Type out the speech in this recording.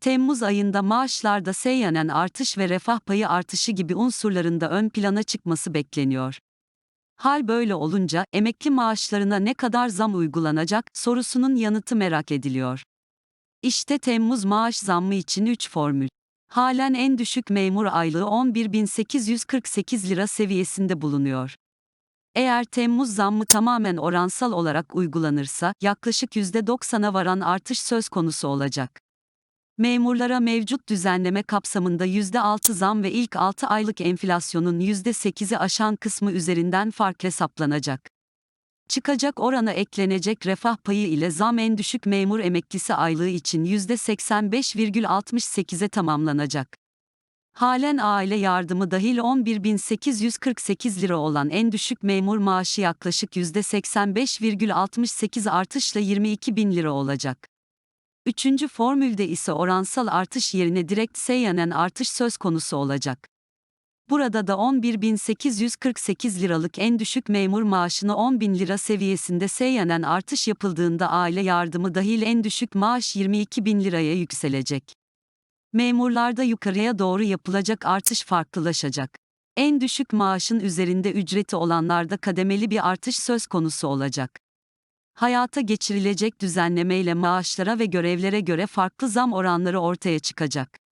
Temmuz ayında maaşlarda seyyanen artış ve refah payı artışı gibi unsurlarında ön plana çıkması bekleniyor. Hal böyle olunca emekli maaşlarına ne kadar zam uygulanacak sorusunun yanıtı merak ediliyor. İşte Temmuz maaş zammı için 3 formül. Halen en düşük memur aylığı 11.848 lira seviyesinde bulunuyor. Eğer Temmuz zammı tamamen oransal olarak uygulanırsa yaklaşık %90'a varan artış söz konusu olacak. Memurlara mevcut düzenleme kapsamında %6 zam ve ilk 6 aylık enflasyonun %8'i aşan kısmı üzerinden fark hesaplanacak. Çıkacak orana eklenecek refah payı ile zam en düşük memur emeklisi aylığı için %85,68'e tamamlanacak. Halen aile yardımı dahil 11.848 lira olan en düşük memur maaşı yaklaşık %85,68 artışla 22.000 lira olacak. Üçüncü formülde ise oransal artış yerine direkt seyyanen artış söz konusu olacak. Burada da 11.848 liralık en düşük memur maaşına 10.000 lira seviyesinde seyyanen artış yapıldığında aile yardımı dahil en düşük maaş 22.000 liraya yükselecek. Memurlarda yukarıya doğru yapılacak artış farklılaşacak. En düşük maaşın üzerinde ücreti olanlarda kademeli bir artış söz konusu olacak. Hayata geçirilecek düzenlemeyle maaşlara ve görevlere göre farklı zam oranları ortaya çıkacak.